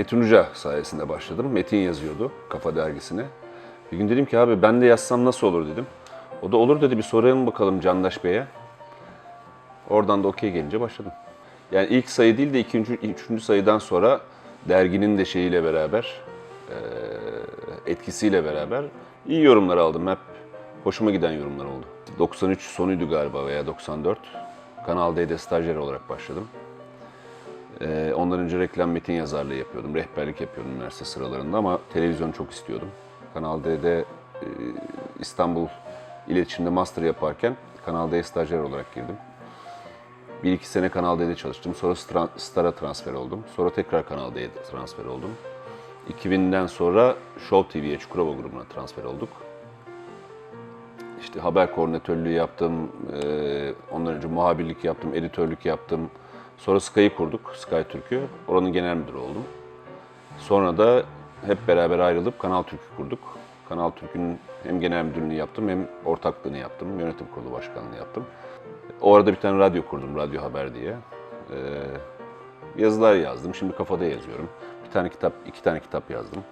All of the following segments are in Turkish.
Metin Uca sayesinde başladım. Metin yazıyordu Kafa Dergisi'ne. Bir gün dedim ki abi ben de yazsam nasıl olur dedim. O da olur dedi bir soralım bakalım Candaş Bey'e. Oradan da okey gelince başladım. Yani ilk sayı değil de ikinci, üçüncü sayıdan sonra derginin de şeyiyle beraber, etkisiyle beraber iyi yorumlar aldım. Hep hoşuma giden yorumlar oldu. 93 sonuydu galiba veya 94. Kanal D'de stajyer olarak başladım. Ee, ondan önce reklam metin yazarlığı yapıyordum. Rehberlik yapıyordum üniversite sıralarında ama televizyon çok istiyordum. Kanal D'de e, İstanbul iletişimde master yaparken Kanal D'ye stajyer olarak girdim. Bir iki sene Kanal D'de çalıştım. Sonra Star'a transfer oldum. Sonra tekrar Kanal D'ye transfer oldum. 2000'den sonra Show TV'ye Çukurova grubuna transfer olduk. İşte haber koordinatörlüğü yaptım, eee, ondan önce muhabirlik yaptım, editörlük yaptım. Sonra Sky'ı kurduk, Sky Türk'ü. Oranın genel müdürü oldum. Sonra da hep beraber ayrılıp Kanal Türk'ü kurduk. Kanal Türk'ün hem genel müdürlüğünü yaptım hem ortaklığını yaptım, yönetim kurulu başkanlığını yaptım. O arada bir tane radyo kurdum, Radyo Haber diye. Eee, yazılar yazdım, şimdi kafada yazıyorum. Bir tane kitap, iki tane kitap yazdım.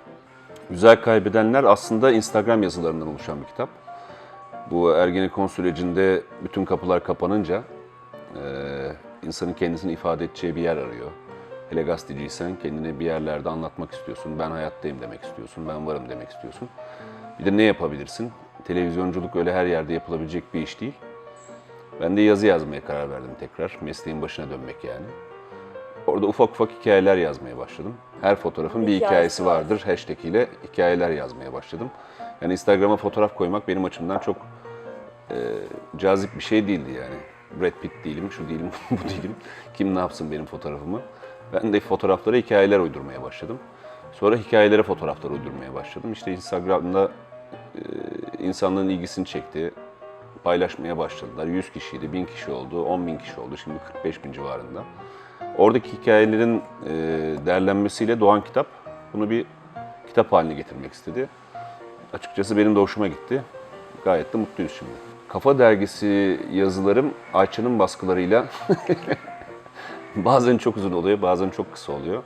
Güzel Kaybedenler aslında Instagram yazılarından oluşan bir kitap. Bu Ergenekon sürecinde bütün kapılar kapanınca e, insanın kendisini ifade edeceği bir yer arıyor. Hele gazeteciysen kendini bir yerlerde anlatmak istiyorsun. Ben hayattayım demek istiyorsun, ben varım demek istiyorsun. Bir de ne yapabilirsin? Televizyonculuk öyle her yerde yapılabilecek bir iş değil. Ben de yazı yazmaya karar verdim tekrar. Mesleğin başına dönmek yani. Orada ufak ufak hikayeler yazmaya başladım. Her fotoğrafın bir Hikayesi hikayesi var. vardır. Hashtag ile hikayeler yazmaya başladım. Yani Instagram'a fotoğraf koymak benim açımdan çok e, cazip bir şey değildi yani. Brad Pitt değilim, şu değilim, bu değilim. Kim ne yapsın benim fotoğrafımı? Ben de fotoğraflara hikayeler uydurmaya başladım. Sonra hikayelere fotoğraflar uydurmaya başladım. İşte Instagram'da e, insanların ilgisini çekti. Paylaşmaya başladılar. 100 kişiydi, 1000 kişi oldu, 10 bin kişi oldu. Şimdi 45 bin civarında. Oradaki hikayelerin e, derlenmesiyle doğan kitap bunu bir kitap haline getirmek istedi. Açıkçası benim de hoşuma gitti. Gayet de mutluyuz şimdi. Kafa Dergisi yazılarım Ayça'nın baskılarıyla bazen çok uzun oluyor, bazen çok kısa oluyor.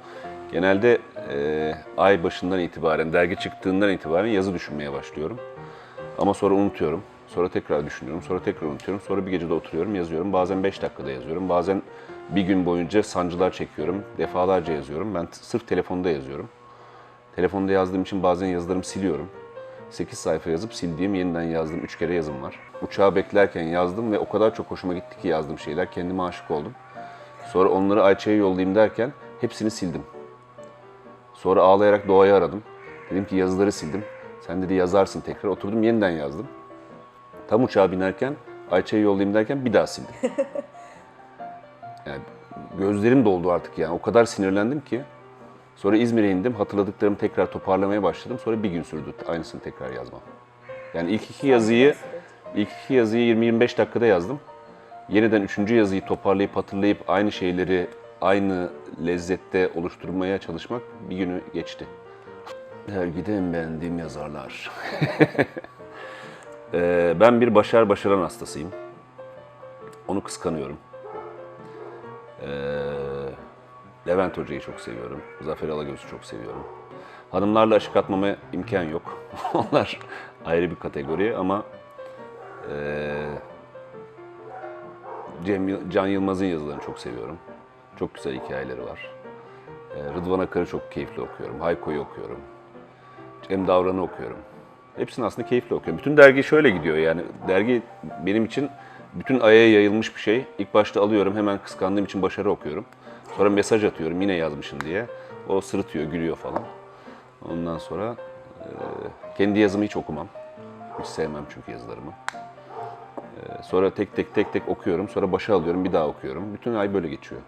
Genelde e, ay başından itibaren, dergi çıktığından itibaren yazı düşünmeye başlıyorum. Ama sonra unutuyorum. Sonra tekrar düşünüyorum. Sonra tekrar unutuyorum. Sonra bir gecede oturuyorum, yazıyorum. Bazen 5 dakikada yazıyorum. Bazen bir gün boyunca sancılar çekiyorum. Defalarca yazıyorum. Ben sırf telefonda yazıyorum. Telefonda yazdığım için bazen yazılarımı siliyorum. 8 sayfa yazıp sildiğim, yeniden yazdığım 3 kere yazım var. Uçağı beklerken yazdım ve o kadar çok hoşuma gitti ki yazdığım şeyler. Kendime aşık oldum. Sonra onları Ayça'ya yollayayım derken hepsini sildim. Sonra ağlayarak doğayı aradım. Dedim ki yazıları sildim. Sen dedi yazarsın tekrar. Oturdum yeniden yazdım. Tam uçağa binerken Ayça'ya yollayayım derken bir daha sildim. Yani gözlerim doldu artık yani. O kadar sinirlendim ki. Sonra İzmir'e indim. Hatırladıklarımı tekrar toparlamaya başladım. Sonra bir gün sürdü aynısını tekrar yazmam. Yani ilk iki yazıyı ilk iki yazıyı 20-25 dakikada yazdım. Yeniden üçüncü yazıyı toparlayıp hatırlayıp aynı şeyleri aynı lezzette oluşturmaya çalışmak bir günü geçti. Dergide en beğendiğim yazarlar. Ee, ben bir Başar Başaran hastasıyım. Onu kıskanıyorum. Ee, Levent Hoca'yı çok seviyorum. Zafer Alagöz'ü çok seviyorum. Hanımlarla aşık atmama imkan yok. Onlar ayrı bir kategori ama ee, Cem, Can Yılmaz'ın yazılarını çok seviyorum. Çok güzel hikayeleri var. Ee, Rıdvan Akar'ı çok keyifli okuyorum. Hayko'yu okuyorum. Cem Davran'ı okuyorum. Hepsini aslında keyifle okuyorum. Bütün dergi şöyle gidiyor yani. Dergi benim için bütün aya yayılmış bir şey. İlk başta alıyorum hemen kıskandığım için başarı okuyorum. Sonra mesaj atıyorum yine yazmışım diye. O sırıtıyor, gülüyor falan. Ondan sonra e, kendi yazımı hiç okumam. Hiç sevmem çünkü yazılarımı. E, sonra tek tek tek tek okuyorum. Sonra başa alıyorum, bir daha okuyorum. Bütün ay böyle geçiyor.